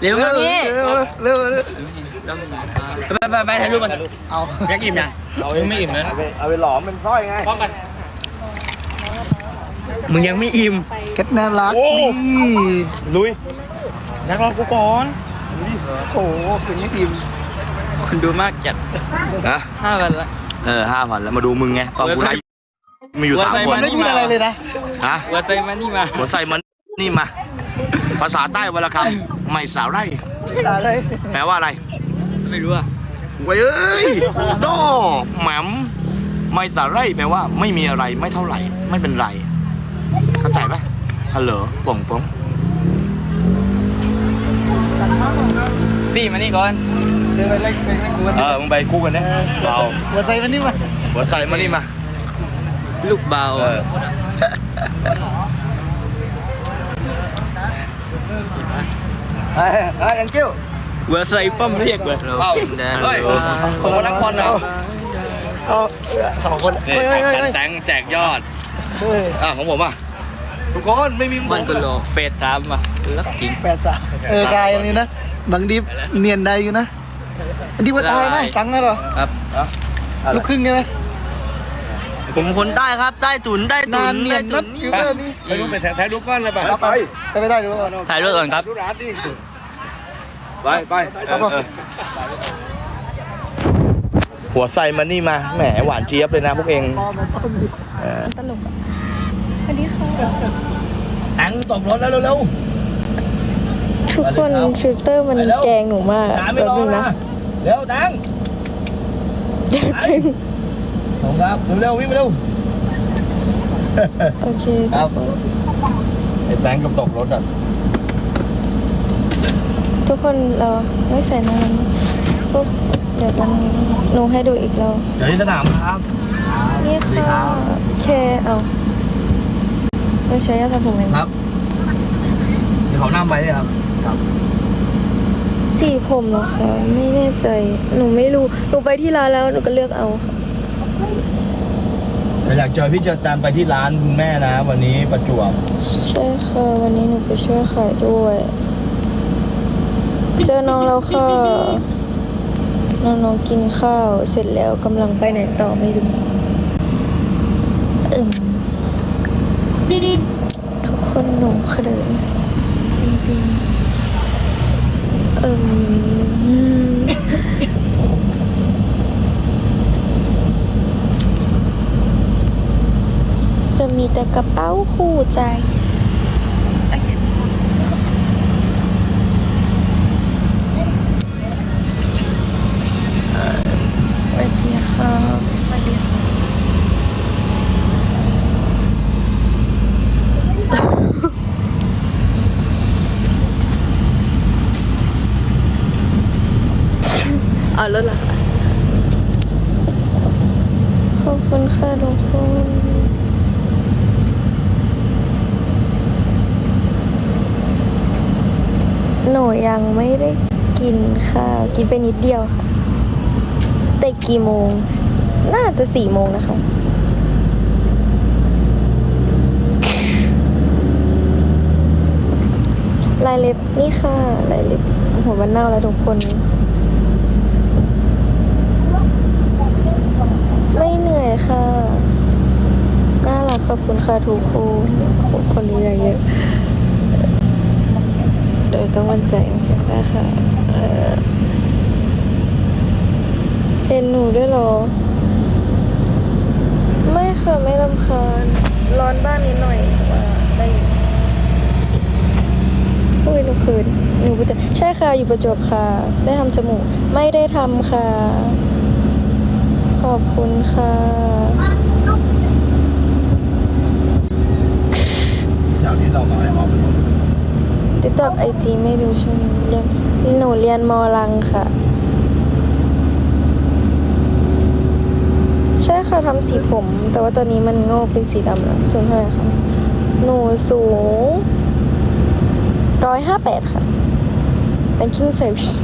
เร็วมานี่เร็วเร็วเร็วไปไปไปถ่ายรูปกันเอายักอิ่มยังเอาไม่อิ่มนะเอาไปหลอมเป็นสร้อยไงป้องกันมึงยังไม่อิ่มเก็ตน่ารักโอ้นี่ลุยนักรองกูก่อนโอ้โหคืนนี้ทีมคนดูมากจัดนะห้าวันละเออห้าพันแล้วมาดูมึงไงตอนกูได้มีอยู่สามว้ยคมันไม่พูดอะไรเลยนะฮะวัวไซมานี่มาหัวใส่มันนี่มา ภาษาใต้วันละคำไม่สาวไร่ตาเลยแปลว่าอะไรไม่รู้อะเว้ยเอ้ยดอแหมมไม่สาวไร่แปลว่า ไม่มีอะไรไม่เท่าไหร่ ไม่เป็นไร เข้าใจปะฮัลโหลป่งป่งสี่มานี่ก่อนเดินไปเล่นไปเล่นกูกันเออมึงไปคู่กันนะเราหัวใส่มันนี่มาหัวใส่มานี่มา ลูกเบา เออเฮ้ยเฮ้ย thank you วัวไซป้อมเรียกเลยเอ้าเฮ้ยผมก็นักบอลนะเอาสองคนนี่เฮ้ยเฮ้ยเฮ้ยเฮ้ยแตงแจกยอดเฮ้ยอะของผมอะทุกคนไม่มีมันก็โลเฟสสามว่ะลักจริงแปดสามเออกายอันนี้นะบางดีเนียนได้อยู่นะอันนี้ว่าตายไหมตังค์ไหมเหรอครับอะลูกครึ่งใช่ไหม ผมคนใต้ครับใต้ตุนใต้ตุนานนเนียนนัดอยู่เลยนี่ ไปดูไปแถ่ายรูปก้อนเลยป่ะไปไปไม่ได้ดูก่อนถ่ายรูปก่อนครับดูร้านดิไปไปครับผมหัวใส่มันนี่มา แหมหวานเจี๊ยบเลยนะพวกเองเออตลกอะสวัสดีค่ะแตงตบรถแล้วเร็ว ทุกคนฟิลเตอร์มันแกล้งหนูมากๆอะตามไม่แป๊บรอนึงนะนะเร็วแตงเดี๋ยวนึง ผมครับเร็วๆวิ่งไปเร็วโอเคครับไอ้แตงกับตกรถอะ ทุกคนเราไม่ใส่นานพวกเดี๋ยวกันงหนูให้ดูอีกแล้วเดี๋ยวที่สนามครับ นี่ค่ะแค่เอาไม่ใช้ยาสระผมเองครับเดี๋ยวเขานั่งไปเลยครับ ครับ สีผมเหรอคะไม่แน่ใจ หนูไม่รู้ หนูไปที่ร้านแล้วหนูก็เลือกเอาค่ะ แต่อยากเจอพี่จอตามไปที่ร้านคุณแม่นะ วันนี้ประจวบใช่ค่ะวันนี้หนูไปช่วยขายด้วย เจอน้องแล้วค่ะ น้องๆกินข้าวเสร็จแล้วกำลังไปไหนต่อไม่รู้อิ่มทุกคนหนูเขินจริงๆเอิ่มจะมีแต่ กระเป๋าคู่ใจ สวัสดีครับสวัสดีค่ะเอาแล้วล่ะค่ะขอบคุณค่ะทุกคน หนู ยังไม่ได้กินข้าวกินไปนิดเดียวค่ะ แต่กี่โมง น่าจะสี่โมงนะคะลายเล็บนี่ค่ะลายเล็บหัววันเน่าแล้วทุกคน ไม่เหนื่อยค่ะ น่ารักขอบคุณค่ะทุกคนคนนี้เยอะ โดยต้องมั่นใจนะคะเอ่อเห็นหนูด้วยหรอ ไม่ค่ะ ไม่ลำคาญ ร้อนบ้างนิดหน่อยว่าได้อุ้ยหนูคืนหนูประจวบใช่ค่ะ อยู่ประจวบค่ะ ได้ทำจมูก ไม่ได้ทำค่ะ ขอบคุณค่ะแถวนี้เราน้อยออก ติดต่อไอจีไม่ดูช่วงนี้เรียนหนูเรียนมอลังค่ะ ใช่ค่ะทำสีผม แต่ว่าตอนนี้มันงอกเป็นสีดำแล้วสูงเท่าไหร่คะหนูสูงร้อยห้าแปดค่ะ thank you service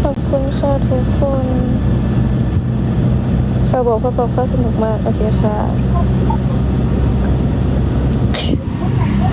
ขอบคุณค่ะทุกคนฝากบอกพ่อป๊อปก็สนุกมาก โอเคค่ะ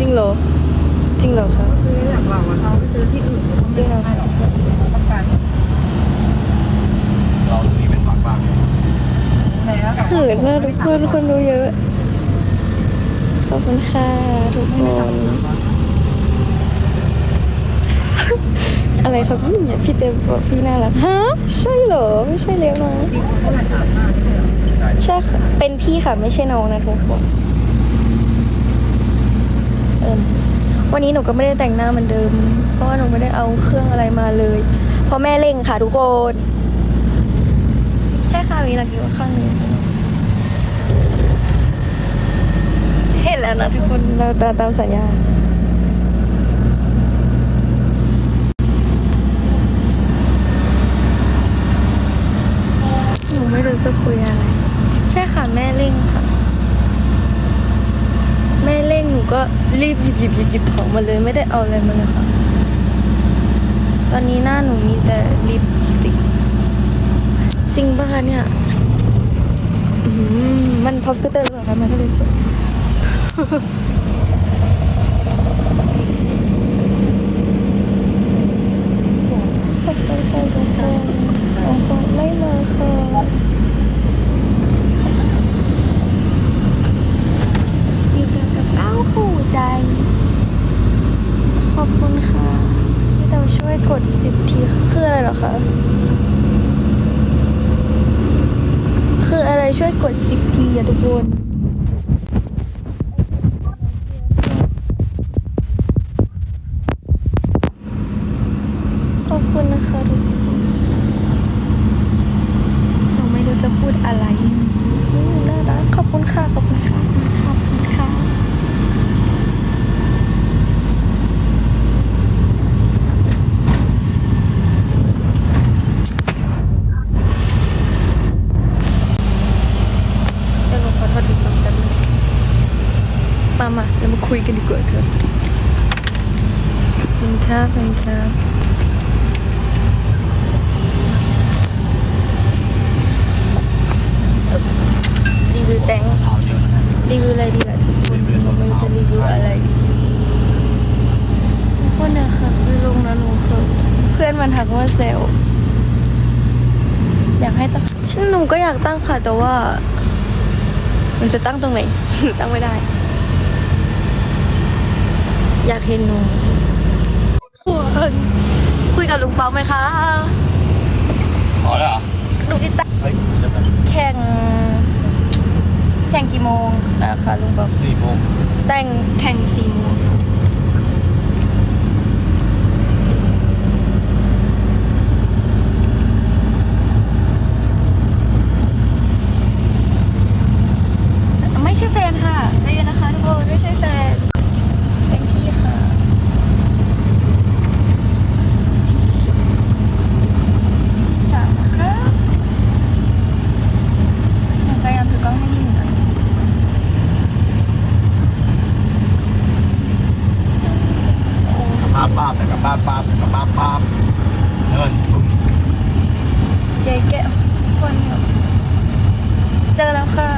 จริงเหรอ จริงเหรอคะก็ซื้อหลักหลักเราไปซื้อที่อื่นจริงเหรอคือนมากนะทุกคนคนดูเยอะ ขอบคุณค่ะทุกคนอะไรครับเนี่พี่เต็มพี่น่ารักฮะใช่เหรอ ไม่ใช่เลี้ยงนะใช่เป็นพี่ค่ะไม่ใช่น้องนะทุกคน วันนี้หนูก็ไม่ได้แต่งหน้าเหมือนเดิม เพราะว่าหนูไม่ได้เอาเครื่องอะไรมาเลย เพราะแม่เร่งค่ะทุกคน ใช่ค่ะมีหลักอยู่ข้างหนึงเห็นแล้วนะทุกคนเราตามตามสัญญาหนูไม่รู้จะคุยอะไร ใช่ค่ะแม่เร่งค่ะ ก็รีบหยิบหยิบหยิบหยิบของมาเลยไม่ได้เอาอะไรมาเลยค่ะ ตอนนี้หน้าหนูมีแต่ลิปสติก จริงปะคะเนี่ยมันพับฟิลเตอร์หรือเปล่าคะมันก็เลยสวยขอบคุณค่ะทุกคนขอบคุณไม่มาค่ะอยู่กับกระเป๋าคู่ ใจ ขอบคุณค่ะ ที่เต๋าช่วยกดสิบทีคืออะไรหรอคะคืออะไรช่วยกดสิบทีอะทุกคน ขอบคุณนะคะทุกคนหนูไม่รู้จะพูดอะไรอืมน่ารักขอบคุณค่ะ ขอบคุณค่ะ ขอบคุณค่ะ เดี๋ยวหนูขอโทษอีกฟังแป๊บนึงมามาเรามาคุยกันดีกว่าครับเป็นครับเป็นครับรีวิวแตงรีวิวอะไรดีล่ะทุกคนหนูไม่รู้จะรีวิวอะไรทุกคนนะคะคือลงแล้วหนูคือเพื่อนมันทักว่าเซลล อยากให้ตั้งฉันหนูก็อยากตั้งค่ะ แต่ว่า มันจะตั้งตรงไหน ตั้งไม่ได้ อยากเห็นหนูคุยกับลุงเปาไหมคะพอแล้วเหรอลุงติดตามเฮ้ยเดี๋ยวแป๊บแข่ง แข่งกี่โมงนะคะลุงเปาสี่โมงแต่งแข่งสี่โมงไม่ใช่แฟนค่ะใจเย็นนะคะทุกคนไม่ใช่แฟนเป็นพี่ค่ะ พี่สาวนะคะหนูพยายามถือกล้องให้นิ่งๆหน่อย ป้าป้าบแต่กับป้าป้าบแต่กับป้าป้าบเดิน เก๋แก้วคนแบบเจอแล้วค่ะ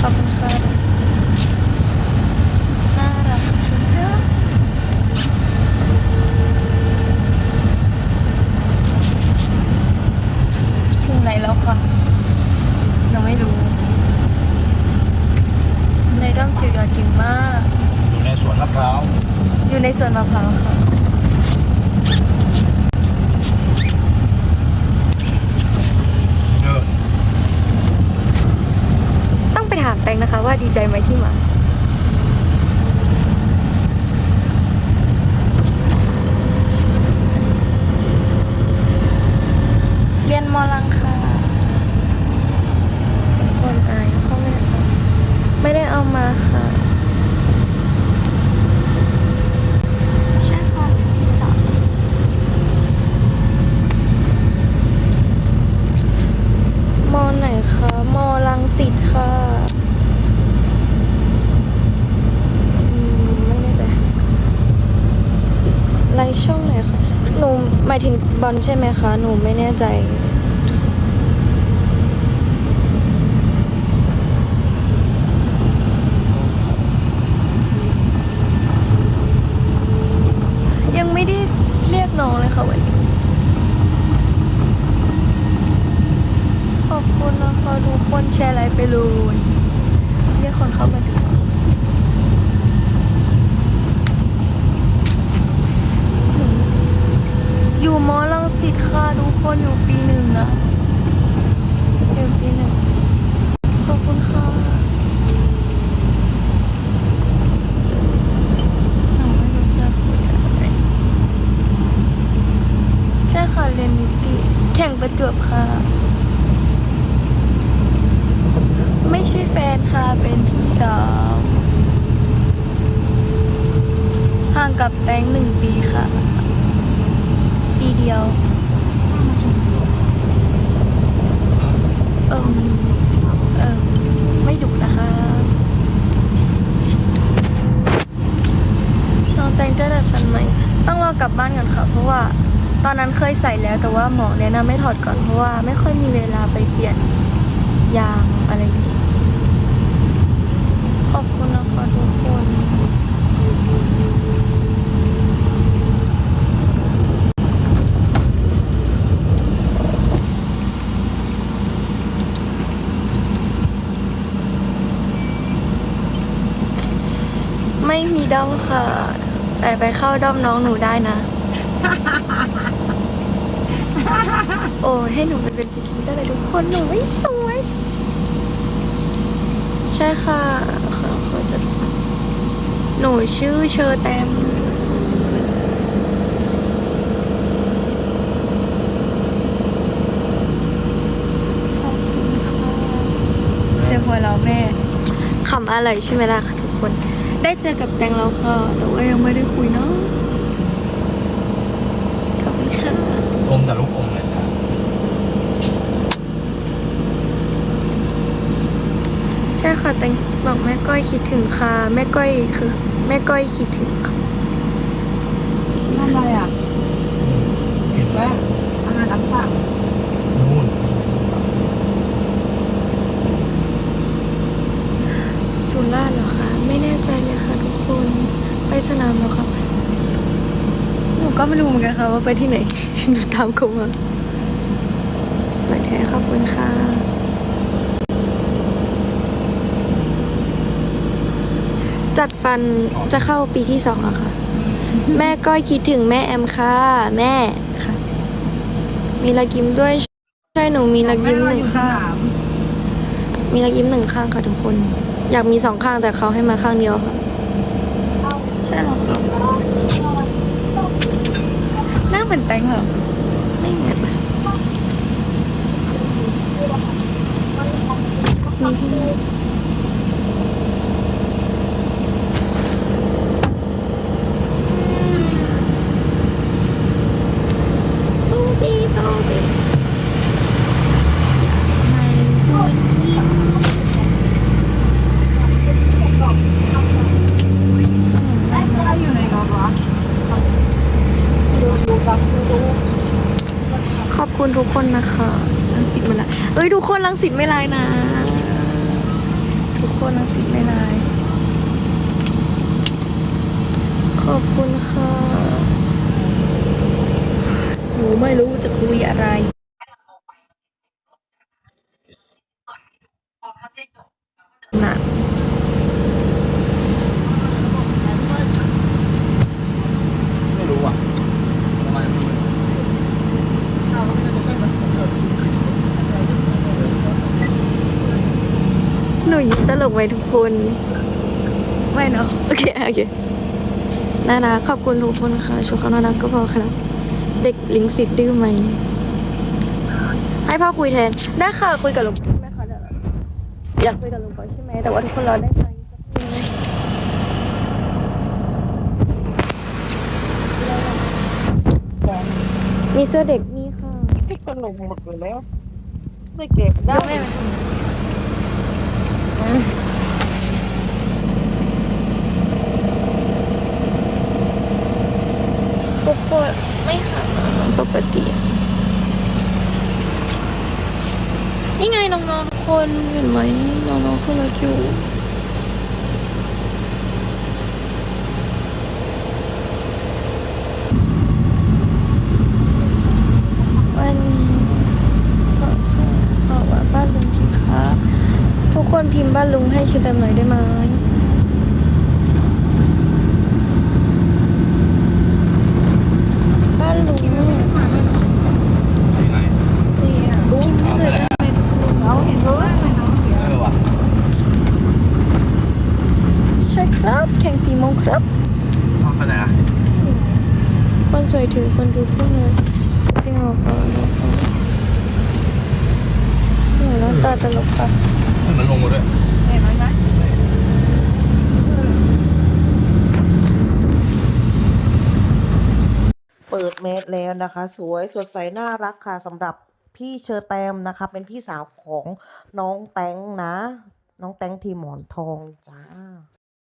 ขอบคุณค่ะ น่ารักชุดเยอะถึงไหนแล้วคะยังไม่รู้ ในด้อมจิ๋วอยากกินมาก อยู่ในสวนมะพร้าว อยู่ในสวนมะพร้าวค่ะ เดิน ต้องไปถามแตงนะคะว่า ดีใจไหมที่มาเรียนมอลังค่ะคนอายเขาไม่ได้เอาไม่ได้เอามาค่ะใช่ค่ะพี่สาวมอไหนคะมอลังสิตค่ะายถึงบอลใช่ไหมคะ หนูไม่แน่ใจ ยังไม่ได้เรียกน้องเลยค่ะวันนี้ ขอบคุณนะคะทุกคนแชร์ไลฟ์ไปเลยเรียกคนเข้ามาดู คนอยู่ปีหนึ่งนะอยู่ปีหนึ่งขอบคุณค่ะหนูไม่รู้จะพูดอะไรใช่ค่ะเรียนนิติแข่งประจวบค่ะ ไม่ใช่แฟนค่ะ เป็นพี่สาวห่างกับแตงหนึ่งปีค่ะ ปีเดียว เออไม่ดุนะคะนองแตงจะดัดฟันไหมต้องรอกลับบ้านก่อนค่ะ เพราะว่าตอนนั้นเคยใส่แล้วแต่ว่าหมอแนะนำไม่ถอดก่อนเพราะว่าไม่ค่อยมีเวลาไปเปลี่ยนยางอะไรนี้ ขอบคุณนะคะทุกคน ไม่มี ด้อมค่ะ แต่ไปเข้าด้อมน้องหนูได้นะ โอ้ให้หนูไปเป็นพรีเซนเตอร์เลยทุกคนหนูไม่สวย ใช่ค่ะ ขอขอจัดฟันหนูชื่อเชอร์แตมขอบคุณค่ะเซฟหัวเราะแม่คำอะไรใช่ไหมล่ะค่ะทุกคน ได้เจอกับแตงแล้วค่ะ แต่ว่ายังไม่ได้คุยเนาะขอบคุณค่ะอมแต่ลูกอมเลยนะใช่ค่ะแตงบอกแม่ก้อยคิดถึงค่ะ แม่ก้อยคือ แม่ก้อยคิดถึงค่ะ ทำอะไรอะ กิน แม่อาหารอักฝั่ง นู่น สุราษฎร์เหรอคะ ไม่แน่ใจเลยค่ะทุกคน ไปสนามเหรอคะหนูก็ไม่รู้เหมือ นกันค่ะว่าไปที่ไหนหนูตามเขามาสวยแท้ขอบคุณค่ะจัดฟันจะเข้าปีที่สองแล้วค่ะ แม่ก็คิดถึงแม่แอมค่ะ แม่ค่ะ มีรักยิ้มด้วยใช่หนูมีรักยิ้มหนึ่งข้าง มีรักยิ้มหนึ่งข้างค่ะทุกคน อยากมีสองข้างแต่เขาให้มาข้างเดียวค่ะ ใช่หรอ ครับหน้าเหมือนแตงเหรอ ไม่เหมือนมีพี่โอ้บีโอ้บีให้คุณยิ้ม อะไรอยู่ในกระบะ ขอบ คุณทุกคนนะคะลังสิตไม่ลายเอ้ยทุกคนลังสิตไม่ลายนะ ทุกคนลังสิตไม่ลาย ขอบคุณค่ะหนูไม่รู้จะคุยอะไร นะ ไม่รู้อะทำไมไม่รู้ หนูยิ้มตลก ไหมทุกคน ไม่เนาะโอเคโอเคน่ารักขอบคุณทุกคนค่ะชมเขาน่ารักก็พอครับ เด็กลิงสิตดื้อไหม ให้พ่อคุยแทน ได้ค่ะคุยกับหลวงพ่อไหมคะเดี๋ยวอยากคุยกับหลวงพ่อใช่ไหมแต่ว่าทุกคนรอได้ไหมมีเสื้อเด็กมีค่ะขนมหมดเลยแล้วไม่เก็บได้แม่ทุกคนไม่ค่ะปกติ นี่ไงน้องๆทุก คนเห็นไหมน้องๆขึ้นรถอยู่วันนี้ขอขอว่าบ้านลุงทีค่ะทุกค้างบ้านลุงให้ชื่อเต็มหน่อยได้ไหมบ้านลุง ที่ไหน ลุงเสือได้ไหม เราเห็นรู้ว่ามันน้องเดียว เออว่ะ ใช่ ครับ แข่งสี่โมงครับห้องไปไหนอะคนสวยถือคนดูพวกเลยจริงเหรอคะหนูน้องตาตลกค่ะมันลงมาด้วยเห็นไหมนะเปิดเมสแล้วนะคะ สวยสดใสน่ารักค่ะสำหรับพี่เชอแตมนะคะ เป็นพี่สาวของน้องแตงนะ น้องแตงทีหมอนทองจ้า